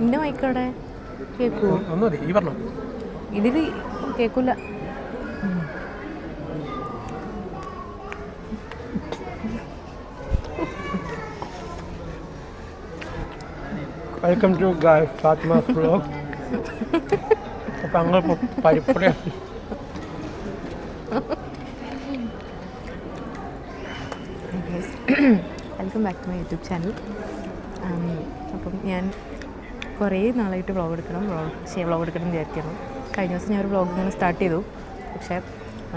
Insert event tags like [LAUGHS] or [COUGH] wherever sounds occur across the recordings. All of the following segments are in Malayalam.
ഇന്ന മൈക്കവിടെ കേക്കൂ ഒന്ന് ഈ പറഞ്ഞു. ഇതിൽ കേക്കൂല വെൽക്കം ടു ഗായ് ഫാത്തിമ ബ്ലോഗ് അപ്പം ഞങ്ങൾ പരിപ്പുര welcome back to my YouTube channel ഞാൻ കുറേ നാളായിട്ട് വ്ളോഗ് എടുക്കണം വ്ളോഗ് ശരി വ്ളോഗ് എടുക്കണം വിചാരിക്കുന്നു. കഴിഞ്ഞ ദിവസം ഞാൻ ഒരു വ്ളോഗ് ഇങ്ങനെ സ്റ്റാർട്ട് ചെയ്തു. പക്ഷേ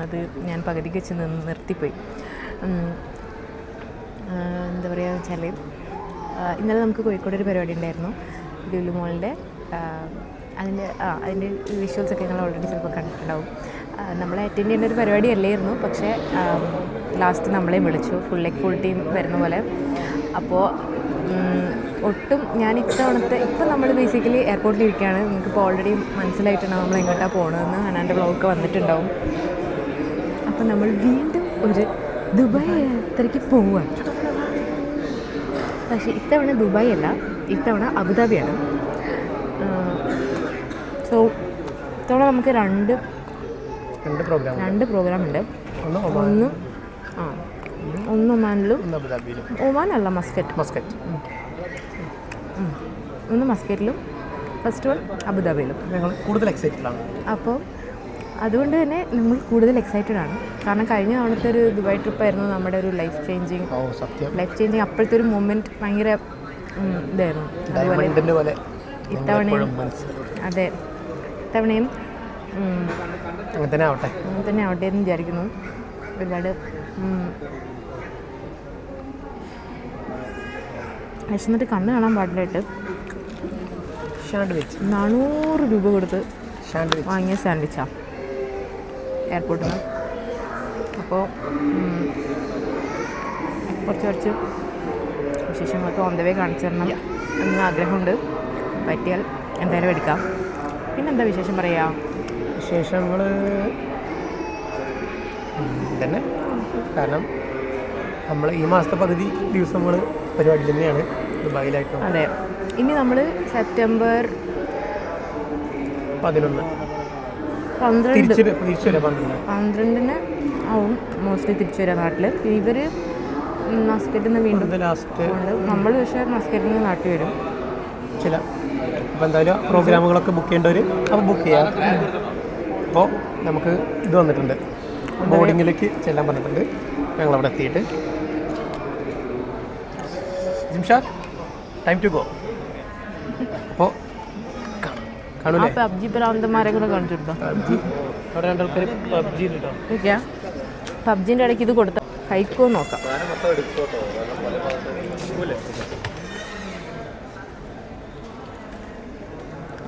അത് ഞാൻ പകുതിക്ക് വെച്ച് നിന്ന് നിർത്തിപ്പോയി. എന്താ പറയുക വെച്ചാൽ ഇന്നലെ നമുക്ക് കോഴിക്കോട് ഒരു പരിപാടി ഉണ്ടായിരുന്നു. ലുലു മോളിന്റെ അതിന്റെ ആ അതിന്റെ വിഷ്വൽസൊക്കെ നിങ്ങൾ ഓൾറെഡി ചിലപ്പോൾ കണ്ടിട്ടുണ്ടാവും. നമ്മൾ അറ്റൻഡ് ചെയ്യുന്ന ഒരു പരിപാടി അല്ലായിരുന്നു. പക്ഷേ ലാസ്റ്റ് നമ്മളെയും വിളിച്ചു. ഫുൾ ലൈക്ക് ഫുൾ ടീം വരുന്ന പോലെ. അപ്പോൾ ഒട്ടും ഞാൻ ഇത്തവണത്തെ ഇപ്പം നമ്മൾ ബേസിക്കലി എയർപോർട്ടിൽ ഇരിക്കുകയാണ് നിങ്ങൾക്കിപ്പോൾ ഓൾറെഡി മനസ്സിലായിട്ടുണ്ടാവും നമ്മൾ എങ്ങോട്ടാണ് പോകണതെന്ന് അനാന്റെ ബ്ലോഗ് വന്നിട്ടുണ്ടാവും. അപ്പം നമ്മൾ വീണ്ടും ഒരു ദുബായ് യാത്രയ്ക്ക് പോവുകയാണ് പക്ഷേ ഇത്തവണ ദുബായ് അല്ല ഇത്തവണ അബുദാബിയാണ്. സോ ഇത്തവണ നമുക്ക് രണ്ട് രണ്ട് പ്രോഗ്രാം രണ്ട് പ്രോഗ്രാം ഉണ്ട്. ഒന്ന് ആ ഒന്ന് ഒമാനിലും ഒമാനല്ല മസ്കറ്റ്. മസ്കറ്റ്. ഒന്ന് മസ്കറ്റിലും ഫസ്റ്റ് വൺ അബുദാബിയിലും. ഞങ്ങൾ കൂടുതൽ എക്സൈറ്റഡ് ആണ്. അപ്പോൾ അതുകൊണ്ട് തന്നെ നമ്മൾ കൂടുതൽ എക്സൈറ്റഡ് ആണ്. കാരണം കഴിഞ്ഞ തവണത്തെ ഒരു ദുബായ് ട്രിപ്പായിരുന്നു നമ്മുടെ ഒരു ലൈഫ് ചേഞ്ചിങ് ലൈഫ് ചേഞ്ചിങ് അപ്പോഴത്തെ ഒരു മൂമെന്റ് ഭയങ്കര ഇതായിരുന്നു. അതുപോലെ പോലെ. ഇത്തവണയും അതെ. ഇത്തവണയും അങ്ങനെ തന്നെ ആവട്ടെ. അങ്ങനെ തന്നെ ആവട്ടെ എന്ന് വിചാരിക്കുന്നു. ഒരുപാട് വിശന്നിട്ട് കണ്ണ് കാണാൻ പാടില്ലായിട്ട് ഷാൻഡ്വിച്ച് നാനൂറ് രൂപ കൊടുത്ത് സാൻഡ്വിച്ച് വാങ്ങിയ സാൻഡ്വിച്ചാ. എയർപോർട്ടിൽ നിന്ന് അപ്പോൾ കുറച്ച് കുറച്ച് വിശേഷങ്ങളൊക്കെ ഓൺ ദ വേ കാണിച്ചു തരണം എന്ന് ആഗ്രഹമുണ്ട്. പറ്റിയാൽ എന്തായാലും എടുക്കാം. പിന്നെന്താ വിശേഷം പറയാ? വിശേഷങ്ങൾ തന്നെ കാരണം നമ്മൾ ഈ മാസത്തെ പകുതി ദിവസങ്ങൾ പരിപാടി തന്നെയാണ് ദുബായിലായിട്ട്. അതെ. ഇനി നമ്മൾ സെപ്റ്റംബർ പതിനൊന്ന്. പന്ത്രണ്ട്. പന്ത്രണ്ടിന് ആവും മോസ്റ്റ്ലി തിരിച്ചു വരാം നാട്ടിൽ ഇവർ മസ്കറ്റിൽ നിന്ന് വീണ്ടും ലാസ്റ്റ് ഉണ്ട് നമ്മൾ പക്ഷേ മസ്കറ്റിൽ നിന്ന് നാട്ടിൽ വരും. ചില അപ്പോൾ എന്തായാലും പ്രോഗ്രാമുകളൊക്കെ ബുക്ക് ചെയ്യേണ്ടവർ അപ്പോൾ ബുക്ക് ചെയ്യാം. അപ്പോൾ നമുക്ക് ഇത് വന്നിട്ടുണ്ട്. ബോർഡിങ്ങിലേക്ക് ചെല്ലാൻ പറഞ്ഞിട്ടുണ്ട്. ഞങ്ങൾ അവിടെ എത്തിയിട്ട്. ജിംഷാദ് ടൈം ടു ഗോ ആ കാണൂലേ പബ്ജി. പ്രാന്തന്മാരെ കൂടെ കേട്ടോ ഓക്കെ പബ്ജിന്റെ ഇടയ്ക്ക് ഇത് കൊടുത്ത കഴിക്കുമോ നോക്കാം.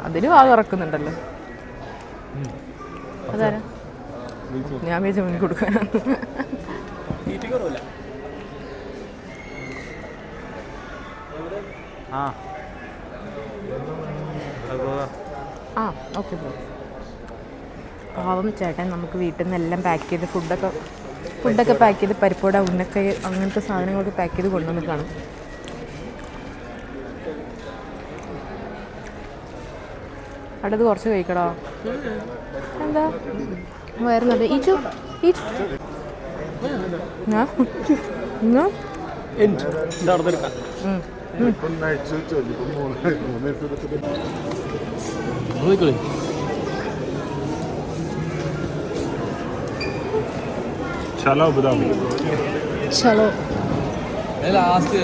അതിന് വാ തുറക്കുന്നുണ്ടല്ലോ അതാരാ? ഞാൻ വിചാരിച്ച മുൻ കൊടുക്കാനാണ് ആ. ആ ഓക്കെ ബ്രോ പാവം ചേട്ടൻ നമുക്ക് വീട്ടിൽ നിന്ന് എല്ലാം പാക്ക് ചെയ്ത് ഫുഡൊക്കെ ഫുഡൊക്കെ പാക്ക് ചെയ്ത് പരിപ്പോട ഉന്നക്ക അങ്ങനത്തെ സാധനങ്ങളൊക്കെ പാക്ക് ചെയ്ത് കൊണ്ടുവന്ന് കാണും അവിടെ കുറച്ച് കഴിക്കടോ? എന്താ? വരുന്നത് ഈച്ചു? ഈച്ചു? എന്നാ? ഉം. ചലോ അബുദാബി ചലോ ലാസ്റ്റ്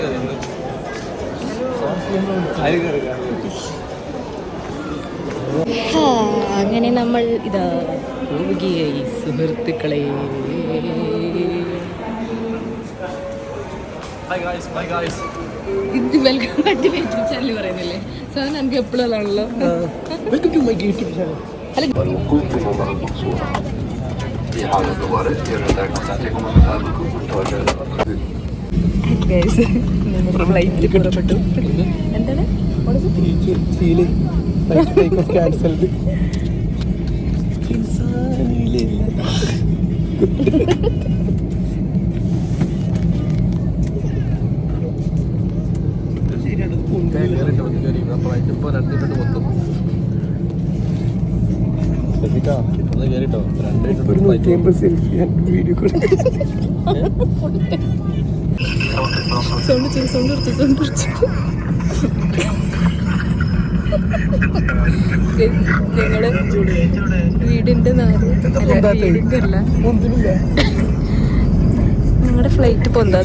അങ്ങനെ നമ്മൾ ഇതാ പോവുകയായി സുഹൃത്തുക്കളെ. ഇത് welcome back to YouTube channel പറയുന്നില്ലേ? സാധനം എനിക്ക് എപ്പോഴാണല്ലോ എന്താണ്? വരുന്നത് ഫ്ലൈറ്റ് ഇപ്പോൾ രണ്ട് മിനിറ്റ് മൊത്തം രണ്ട് വീഡിയോ വീടിന്റെ നാട്. വീടില്ല ഫ്ലൈറ്റ് പൊന്താ.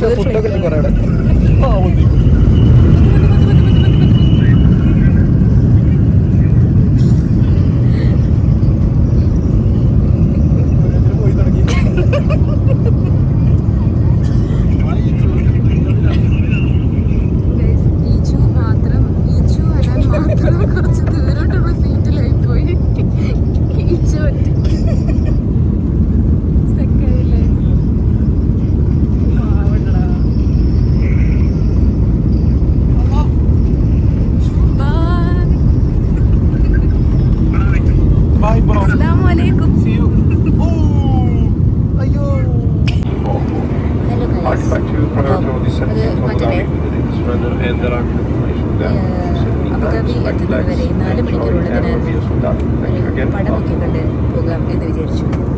അവിടെ നോക്കിക്കൊണ്ട് പോകാം എന്ന് വിചാരിച്ചു.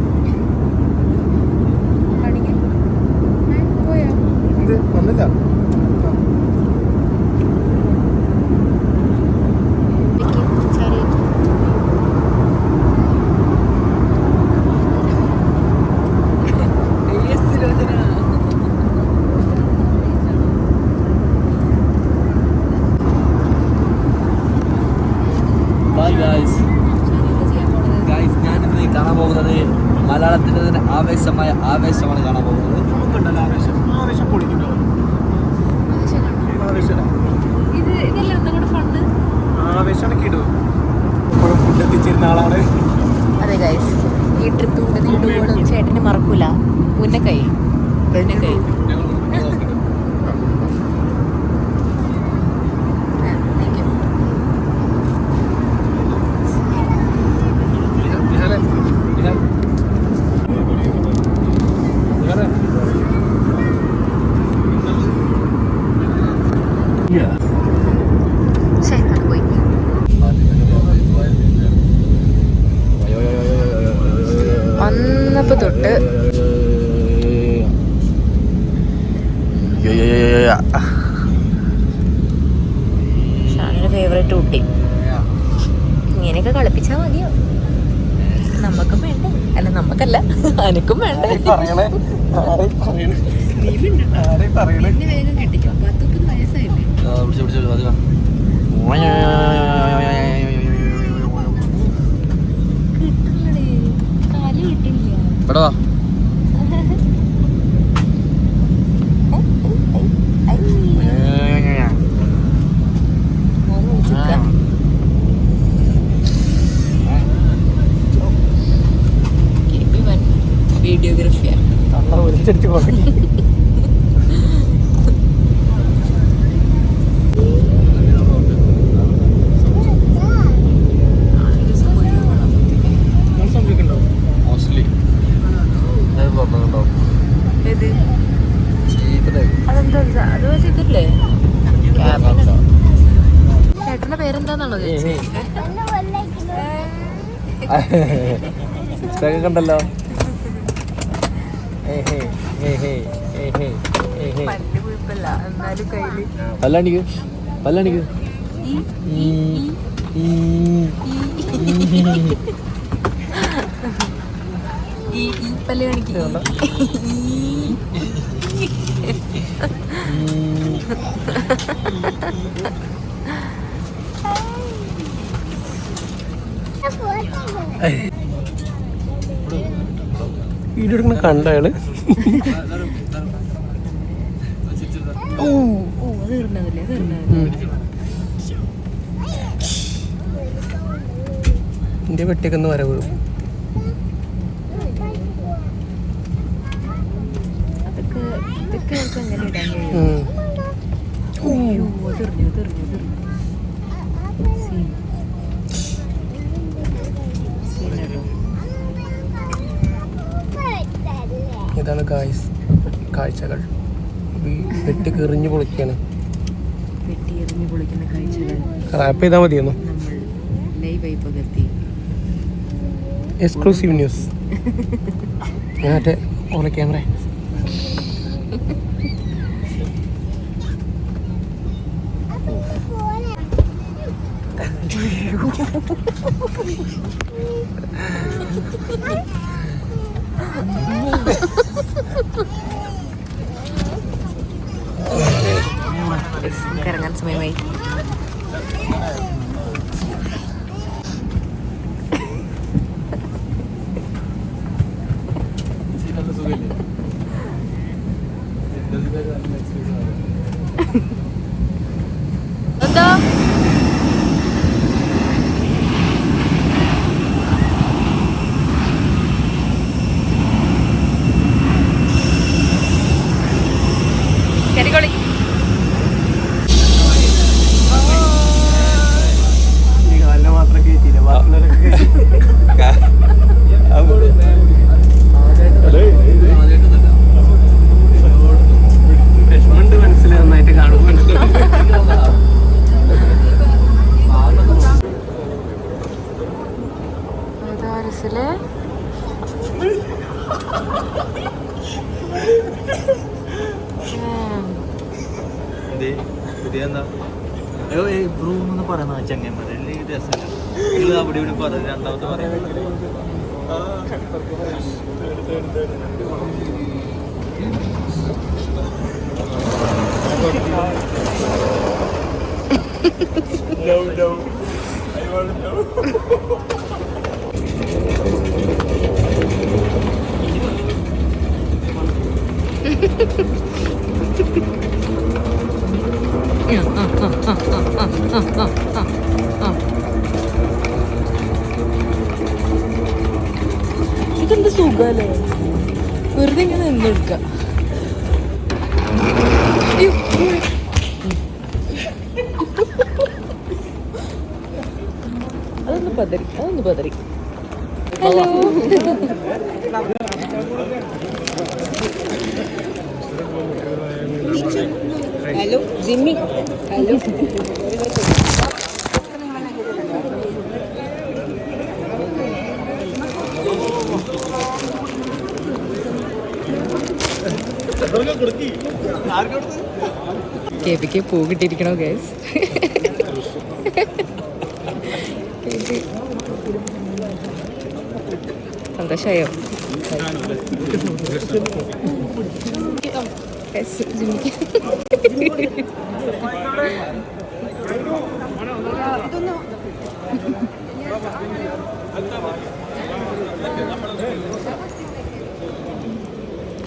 വിളിച്ചു പോയി. ചേട്ടന്റെ പേരെന്താന്നുള്ളത് കണ്ടല്ലോ പല്ലാണിക്ക്. പല്ലാണിക്ക്. പല്ല് കണ്ട അയാൾ. ഓ ഓ തീർന്നതല്ലേ തീർന്നതല്ലേ എന്റെ പെട്ടിക്കൊന്ന് വരവ് ഇതാണ് കാഴ്ചകൾ. വെട്ടി കെറിഞ്ഞു പൊളിക്കാണ്. റാപ്പ് ചെയ്താൽ മതിയെന്നോ? എക്സ്ക്ലൂസീവ് ന്യൂസ് ഞാൻ മറ്റേ camera Ha ha ha ha! rumah. Kerengan semewai. ഇതെന്ത് സുഖല്ലേ വെറുതെ ഇങ്ങനെ നിന്നെടുക്ക. അതൊന്ന് പതറി ഹലോ. Hello Jimmy. ഹലോ. കേപ്പിക്ക് പൂ കിട്ടിയിരിക്കണോ ഗൈസ് ജിമ്മിക്ക്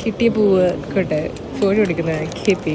കിട്ടിയ പൂവ് കോട്ടെ? ഫോട്ടോ എടുക്കുന്ന കെ പി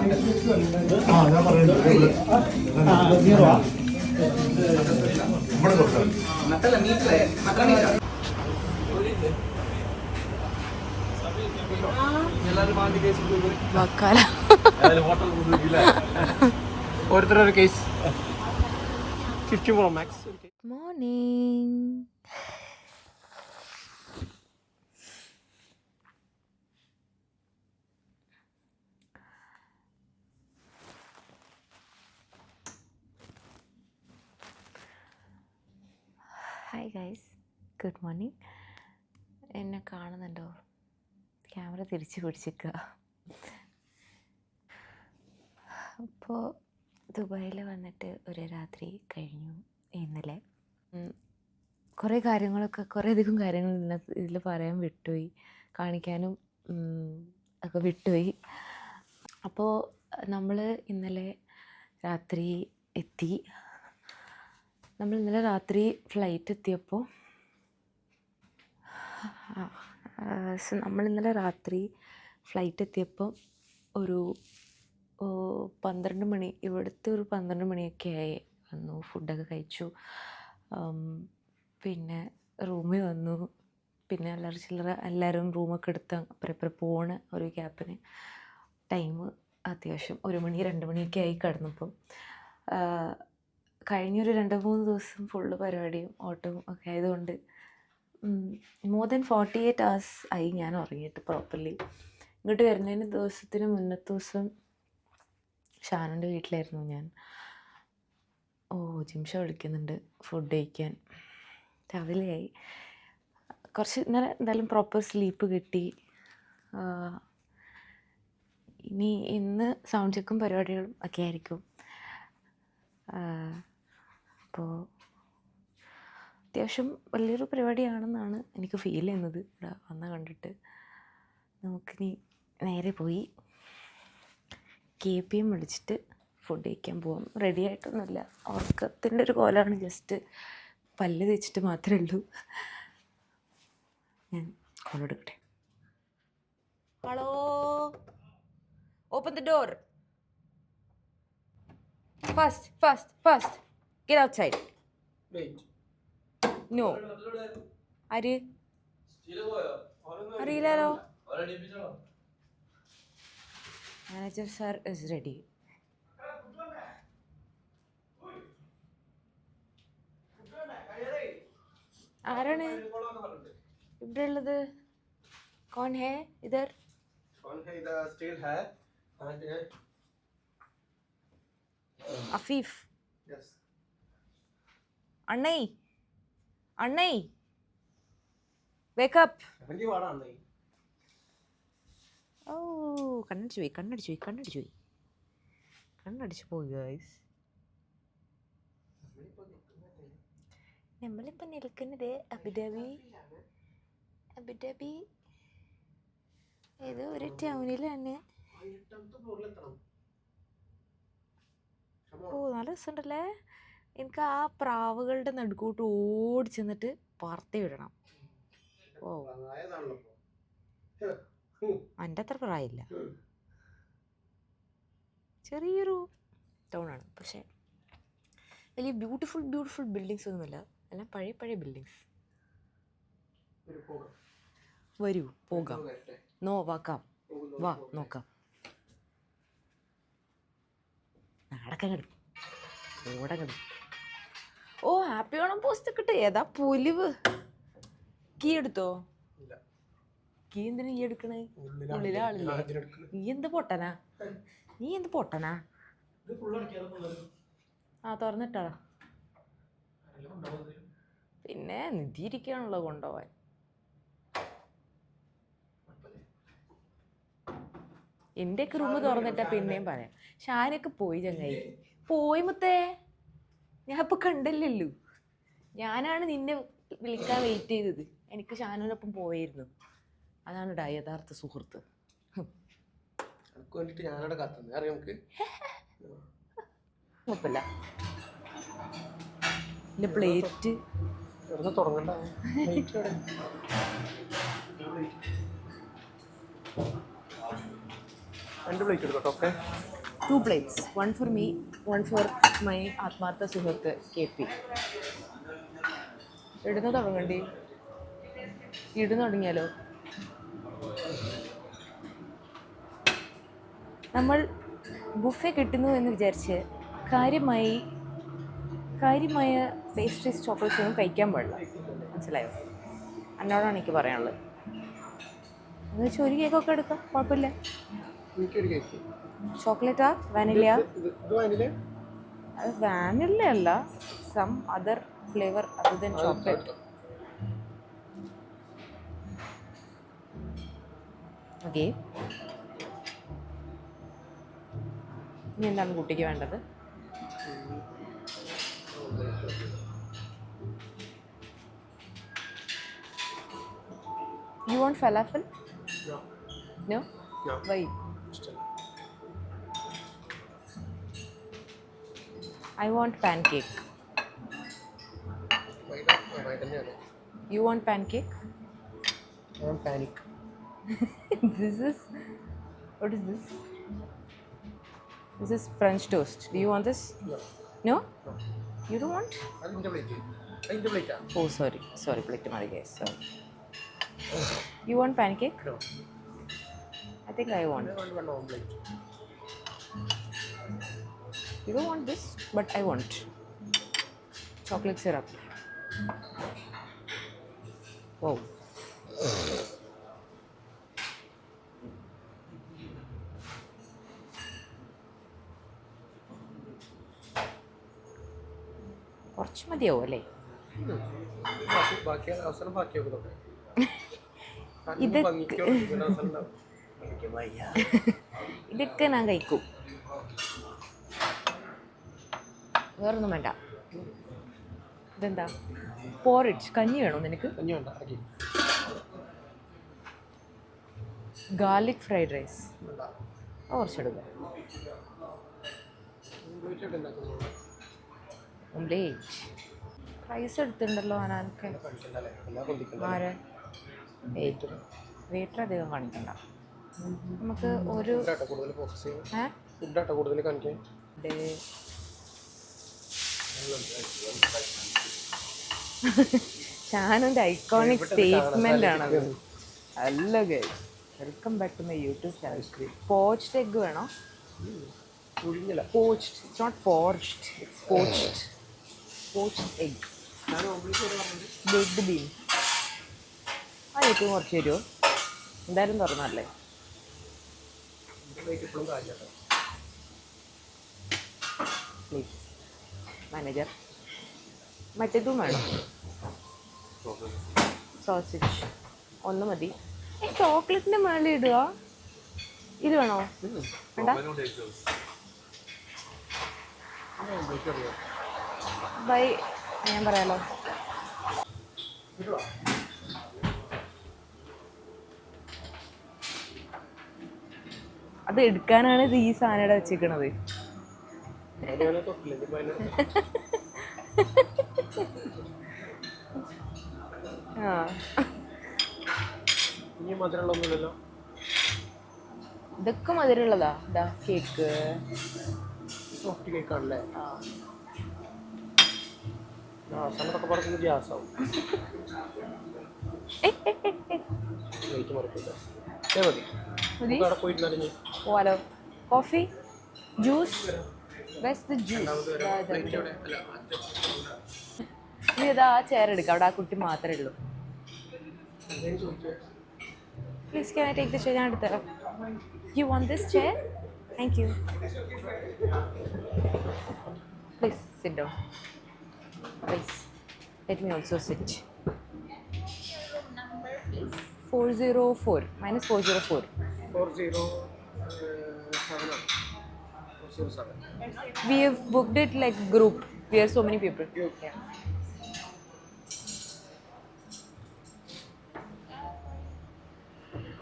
brain. ഞാൻ പോണേന് വക്കാല. ഓരോരുത്തരൊരു case fifty pro max morning hi guys good morning എന്നെ കാണുന്നുണ്ടോ? ക്യാമറ തിരിച്ച് പിടിച്ചിക്കുക അപ്പോൾ ദുബായിൽ വന്നിട്ട് ഒരു രാത്രി കഴിഞ്ഞു ഇന്നലെ. കുറേ കാര്യങ്ങളൊക്കെ കുറേ അധികം കാര്യങ്ങൾ ഇതിനകത്ത് ഇതിൽ പറയാൻ വിട്ടുപോയി. കാണിക്കാനും ഒക്കെ വിട്ടുപോയി. അപ്പോൾ നമ്മൾ ഇന്നലെ രാത്രി എത്തി. നമ്മൾ ഇന്നലെ രാത്രി ഫ്ലൈറ്റ് എത്തിയപ്പോൾ സോ നമ്മൾ ഇന്നലെ രാത്രി ഫ്ലൈറ്റ് എത്തിയപ്പോൾ ഒരു പന്ത്രണ്ട് മണി ഇവിടുത്തെ ഒരു പന്ത്രണ്ട് മണിയൊക്കെ ആയി. വന്നു ഫുഡൊക്കെ കഴിച്ചു. പിന്നെ റൂമിൽ വന്നു. പിന്നെ എല്ലാവരും ചില്ലറ എല്ലാവരും റൂമൊക്കെ എടുത്ത് അപ്പുറം ഇപ്പുറം പോണ ഒരു ക്യാപ്പിന് ടൈം അത്യാവശ്യം ഒരു മണി രണ്ട് മണിയൊക്കെ ആയി കിടന്നപ്പം. കഴിഞ്ഞൊരു രണ്ട് മൂന്ന് ദിവസം ഫുള്ള് പരിപാടിയും ഓട്ടവും ഒക്കെ ആയതുകൊണ്ട് more than forty eight hours ആയി ഞാൻ ഉറങ്ങിയിട്ട് പ്രോപ്പർലി ഇങ്ങോട്ട് വരുന്നതിന് ദിവസത്തിന് മുന്നത്തെ ദിവസം ഷാനുന്റെ വീട്ടിലായിരുന്നു ഞാൻ. ഓ ജിംഷ വിളിക്കുന്നുണ്ട് ഫുഡ് കഴിക്കാൻ. രാവിലെയായി കുറച്ച് ഇന്നലെ എന്തായാലും പ്രോപ്പർ സ്ലീപ്പ് കിട്ടി. ഇനി ഇന്ന് സൗണ്ട് ചെക്കും പരിപാടികളും ഒക്കെ ആയിരിക്കും. അപ്പോൾ അത്യാവശ്യം വലിയൊരു പരിപാടിയാണെന്നാണ് എനിക്ക് ഫീൽ ചെയ്യുന്നത്. ഇവിടെ വന്ന കണ്ടിട്ട്. നമുക്കിനി നേരെ പോയി കെ പി എം വിളിച്ചിട്ട് ഫുഡ് കഴിക്കാൻ പോവാം. റെഡി ആയിട്ടൊന്നുമില്ല. ഉറക്കത്തിന്റെ ഒരു കോലാണ്. ജസ്റ്റ് പല്ല് തേച്ചിട്ട് മാത്രമേ ഉള്ളൂ. ഞാൻ കോൾ എടുക്കട്ടെ? Hello open the door fast fast fast get outside. Wait. No. ആര്? അറിയില്ലല്ലോ. മാനേജർ സാർ ഇസ് റെഡി ആരാണ്? ഇവിടെ ഉള്ളത്? കോൺ ഹേ ഇതർ? അഫീഫ്. Yes. അണ്ണൈ അണ്ണൈ. വേക്കപ്പ് ഓ കണ്ണടിച്ചു പോയി കണ്ണടിച്ചു പോയി കണ്ണടിച്ചു പോയി. കണ്ണടിച്ചു പോയി ഗൈസ് നമ്മളിപ്പോൾ നിൽക്കുന്നത് അബുദാബി. അബുദാബി ഏതോ ഒരു ടൗണിലാണ് ഓ നല്ല രസമുണ്ടല്ലേ? എനിക്ക് ആ പ്രാവുകളുടെ നടുക്കൂട്ട് ഓടി ചെന്നിട്ട് പറത്തി വിടണം ഓ എന്റെ അത്ര പ്രായമില്ല. ചെറിയൊരു ടൗണാണ് പക്ഷേ വലിയ ബ്യൂട്ടിഫുൾ ബ്യൂട്ടിഫുൾ ബിൽഡിങ്സ് ഒന്നുമില്ല. എല്ലാം പഴയ പഴയ ബിൽഡിങ്സ് വരൂ പോകാം. നോ വാക്കാം വാ നോക്കാം. ഓടാൻ കിടക്കും ഓ ഹാപ്പി ഓണം പോസ്റ്റ് ഒക്കെ ഇട്ട്. ഏതാ പുലിവ്? കീ എടുത്തോ. കീ എന്തിനാ ഈ എടുക്കണേ? ഉള്ളിലാ- ആളില്ലേ. നീ എന്ത് പൊട്ടനാ? നീ എന്ത് പൊട്ടനാ? ആ തുറന്നിട്ടാടാ ഇതിൽ? പിന്നെ നിധി ഇരിക്കാണല്ലോ കൊണ്ടുപോവാൻ. എന്റെയൊക്കെ റൂം തുറന്നിട്ടാ പിന്നെയും പറയാം. ഷാനൊക്കെ പോയി ചങ്ങായി. പോയി മുത്തേ. ഞാൻ ഇപ്പൊ കണ്ടല്ലല്ലോ. ഞാനാണ് നിന്നെ വിളിക്കാൻ വെയിറ്റ് ചെയ്തത്. എനിക്ക് ഷാനുവിനൊപ്പം പോയിരുന്നു അതാണ് ഡാ യഥാർത്ഥ സുഹൃത്ത്. അനക്ക് വേണ്ടിട്ട് ഞാനവിടെ കാത്തുന്നത് അറിയാം നമുക്ക്? [LAUGHS] കുഴപ്പമില്ല. പ്ലേറ്റ് തുടങ്ങണ്ട. എവിടെ? രണ്ട് plate എടുക്കട്ടോ okay two plates one for me one for my ആത്മാർത്ഥ സുഹൃത്ത് കെ പി ഇടുന്ന തുടങ്ങണ്ടി ഇടുന്ന തുടങ്ങിയാലോ? നമ്മൾ ബുഫെ കിട്ടുന്നു എന്ന് വിചാരിച്ച് കാര്യമായി കാര്യമായ പേസ്ട്രീസ് ചോക്ലേറ്റ്സ് ഒന്നും കഴിക്കാൻ പാടില്ല. മനസ്സിലായോ? എന്നോടാണ് എനിക്ക് പറയാനുള്ളത്. എന്ന് വെച്ചാൽ ഒരു കേക്കൊക്കെ എടുക്കാം. കുഴപ്പമില്ല. എനിക്കൊരു കേക്ക് ചോക്ലേറ്റാ? വാനില? വാനില? അല്ല. Some other flavour other than chocolate. Okay ഇനി എന്താണ് കുട്ടിക്ക് വേണ്ടത്? You want falafel no. Why I want pancake. You want pancake? I want panic. [LAUGHS] this is. What is this? This is French toast. Do you want this? No. No? You don't want? Oh, sorry. Sorry, plate guys. Sorry. You want pancake? No. I think I want. I want one omelette. You don't want this, but I want. Chocolate syrup. Wow. കുറച്ച് മതിയാവും അല്ലേ ഇതൊക്കെ [LAUGHS] ഇതൊക്കെ ഞാൻ കഴിക്കും വേറൊന്നും വേണ്ട. ഇതെന്താ? പോറിഡ്ജ് കഞ്ഞി വേണോ നിനക്ക്? ഗാർലിക് ഫ്രൈഡ് റൈസ് ആ കുറച്ചെടുക്കുക ഓംലേറ്റ് റൈസ് എടുത്തിട്ടുണ്ടല്ലോ അനാനൊക്കെ ആരെ? വെയിറ്റർ അധികം കാണിക്കണ്ട. നമുക്ക് ഒരു കൂടുതൽ ഫോക്കസ് കൂടുതൽ കാണിക്കാൻ? ഡേ ഐക്കോണിക് സ്റ്റേറ്റ്മെന്റ് ആണത്. അല്ല guys welcome back to my YouTube channel poached egg വേണോ? Poached it's not porched it's poached poached egg baked bean ആ ഏറ്റവും കുറച്ച് തരുമോ എന്തായാലും തുറന്നല്ലേ പ്ലീസ് മാനേജർ. മറ്റേതും വേണം. സോസേജ് ഒന്ന് മതി. ഈ ചോക്ലേറ്റിന്റെ മേളിൽ ഇടുക. ഇത് വേണോ? വേണ്ട. ബൈ ഞാൻ പറയാലോ. അത് എടുക്കാനാണ് ഇത് ഈ സാധനം വെച്ചിരിക്കണത്. ആ ഇതൊക്കെ മധുരമുള്ളതാ. ഇതാ കേക്ക് സോഫ്റ്റ് കേക്ക് ആണല്ലേ? അവസാനത്തൊക്കെ പറഞ്ഞത് ഗ്യാസ് ആവും മതി. പോവാലോ coffee juice best the juice plate എവിടെ അല്ല മറ്റേ ഇനി ഇതാ ആ ചെയർ എടുക്കാം അവിടെ ആ കുട്ടി മാത്രമേ ഉള്ളൂ. എന്തേലും ചോദിച്ചോ. Please can I take the chair ഞാൻ എടുത്തരാം you want this chair thank you please sit down please let me also sit four zero four minus four zero four four zero seven ആണ് four zero seven We have booked it like group. We are so many people. Yeah.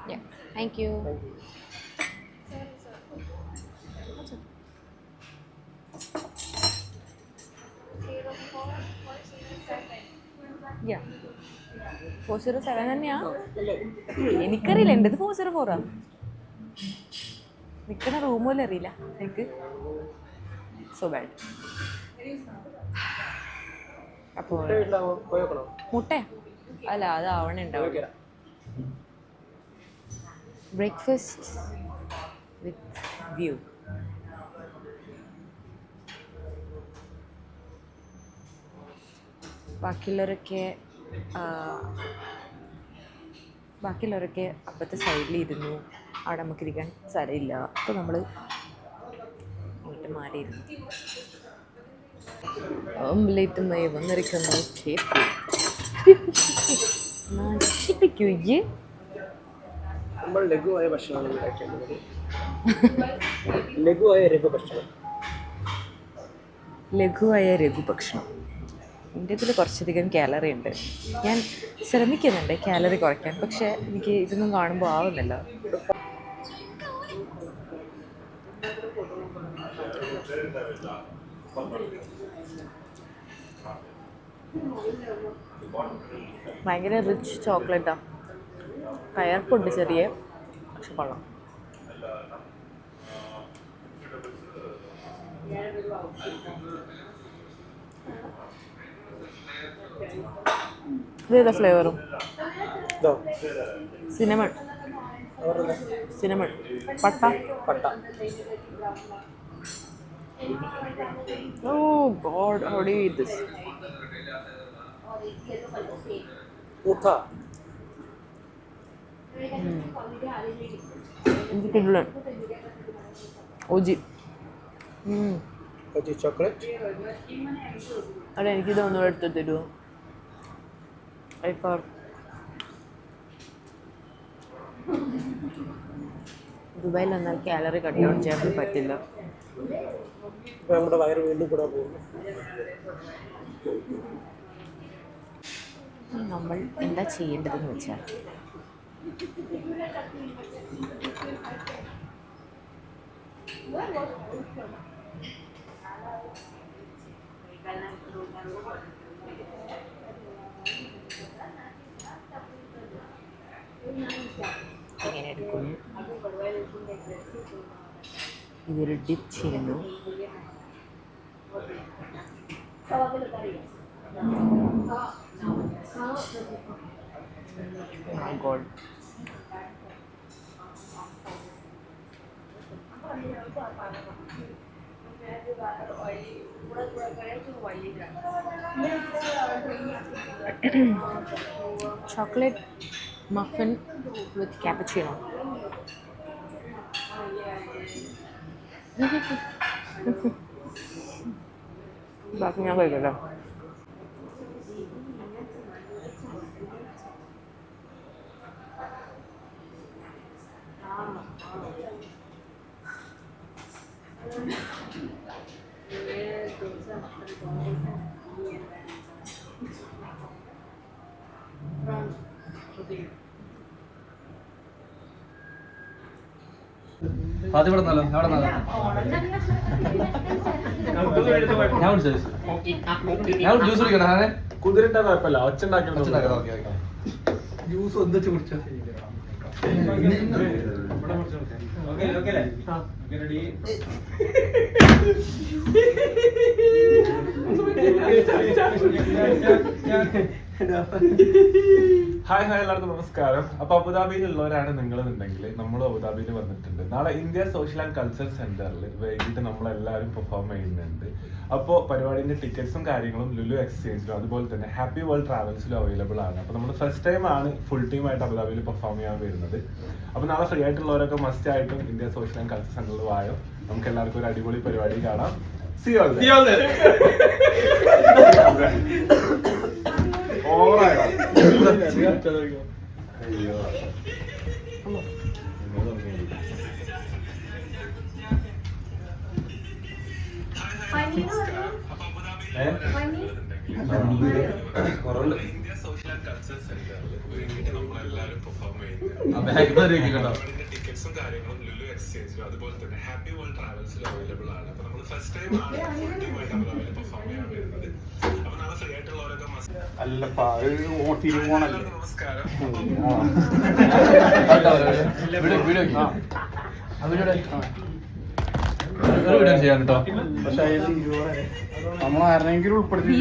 Yeah. Thank you. Yeah. Four zero seven തന്നെയാ എനിക്കറിയില്ല എൻ്റെ ഫോർ സീറോ ഫോറാ നിൽക്കണ റൂം പോലും അറിയില്ല. എനിക്ക് സോ ബാഡ് അപ്പോൾ മുട്ട അല്ല അത് ആവണുണ്ടാവും ബ്രേക്ക്ഫാസ്റ്റ് വിത്ത് വ്യൂ ബാക്കിയുള്ളവരൊക്കെ ബാക്കിയുള്ളവരൊക്കെ സൈഡിൽ സൈഡിലിരുന്നു അവിടെ നമുക്ക് ഇരിക്കാൻ സ്ഥലമില്ല അപ്പോൾ നമ്മൾ ഇങ്ങോട്ട് മാറിയിരുന്നു. ഓംലേറ്റുമായി വന്നിരിക്കുന്നു കേക്ക് നശിപ്പിക്കൂ ഇയ്യ് നമ്മൾ ലഘുവായ ഭക്ഷണമാണ് ഉണ്ടാക്കേണ്ടത് ലഘുവായ രഘുഭക്ഷണം. ലഘുവായ രഘുഭക്ഷണം. എന്റെ ഇതിൽ കുറച്ചധികം കാലറി ഉണ്ട്. ഞാൻ ശ്രമിക്കുന്നുണ്ട് കാലറി കുറയ്ക്കാൻ. പക്ഷേ എനിക്ക് ഇതൊന്നും കാണുമ്പോൾ ആവുന്നില്ല. ഭയങ്കര റിച്ച് ചോക്ലേറ്റാണ് കയർപ്പുണ്ട് ചെറിയ പക്ഷെ കൊള്ളാം. ഇതേതാ ഫ്ലേവറും സിനമൺ സിനമൺ പട്ട? പട്ട. ഓ God how do eat this ഊട്ട എനിക്ക് കിട്ടില്ല ഓജി ഉം. കൊച്ചി ചോക്ലേറ്റ് അവിടെ എനിക്കിത് ഒന്നുകൂടെ എടുത്ത് തരുമോ ഐക്കാർ ദുബായിൽ വന്നാൽ കാലറി കട്ട് ഡൗൺ ചെയ്യാൻ പറ്റില്ല. ഇപ്പൊ നമ്മുടെ വയറ് വീണ്ടും കൂടെ പോകുന്നു. നമ്മൾ എന്താ ചെയ്യേണ്ടതെന്ന് വെച്ചാൽ ഇങ്ങനെ എടുക്കുന്നു. ഇതൊരു ഡിപ്പ് ചെയ്യുന്നു My God. [CLEARS THROAT] Chocolate muffin with cappuccino. ബാക്കി ഞാൻ കഴിക്കട്ടെ അത് ഇവിടെ നിന്നല്ലോ അവിടെ നിന്നല്ലോ. ഞാൻ ജ്യൂസ്? ഞാൻ ജ്യൂസ് കുടിക്കണോ കുതിരട്ട കുഴപ്പമില്ല ഒച്ച ഉണ്ടാക്കി ഓക്കെ ഓക്കെ. ജ്യൂസ് ഒന്നിച്ച് കുടിച്ചാൽ ഹായ് ഹായ് എല്ലാവർക്കും നമസ്കാരം. അപ്പൊ അബുദാബിയിലുള്ളവരാണ് നിങ്ങൾ എന്നുണ്ടെങ്കിൽ നമ്മൾ അബുദാബിയിൽ വന്നിട്ടുണ്ട്. നാളെ ഇന്ത്യ സോഷ്യൽ ആൻഡ് കൾച്ചർ സെന്ററിൽ വൈകിട്ട് നമ്മൾ എല്ലാവരും പെർഫോം ചെയ്യുന്നുണ്ട്. അപ്പോൾ പരിപാടിന്റെ ടിക്കറ്റ്സും കാര്യങ്ങളും ലുലു എക്സ്ചേഞ്ചിലും അതുപോലെ തന്നെ ഹാപ്പി വേൾഡ് ട്രാവൽസിലും അവൈലബിൾ ആണ്. അപ്പോൾ നമ്മൾ ഫസ്റ്റ് ടൈം ആണ് ഫുൾ ടീമായിട്ട് അബുദാബിയിൽ പെർഫോം ചെയ്യാൻ വരുന്നത്. അപ്പോൾ നാളെ ഫ്രീ ആയിട്ടുള്ളവരൊക്കെ മസ്റ്റ് ആയിട്ടും ഇന്ത്യ സോഷ്യൽ ആൻഡ് കൾച്ചർ സെന്ററിൽ വായോ. നമുക്ക് എല്ലാവർക്കും ഒരു അടിപൊളി പരിപാടി കാണാം. സി ഓൾ [LAUGHS] ഓവറായോ? അയ്യോ. ഇന്ത്യ സോഷ്യൽ ആൻഡ് സെന്ററിൽ വേണ്ടിയിട്ട് നമ്മളെല്ലാവരും പെർഫോം ചെയ്യുന്നത് ടിക്കറ്റ്സും കാര്യങ്ങളും എക്സ്ചേഞ്ചിലും അതുപോലെ തന്നെ ഹാപ്പി വേൾഡ് ട്രാവൽസിലും അവൈലബിൾ ആണ്. അപ്പൊ നമ്മൾ ഫസ്റ്റ് ടൈം ആണ് ഫുൾ ടീമായിട്ട് അബുദാബിയിൽ പെർഫോം ചെയ്യാൻ വരുന്നത്. അപ്പൊ നാളെ ഫ്രീ ആയിട്ടുള്ളവരൊക്കെ നമസ്കാരം. ചെയ്യാൻ കേട്ടോ? പക്ഷെ ആരെങ്കിലും ഉൾപ്പെടുത്തി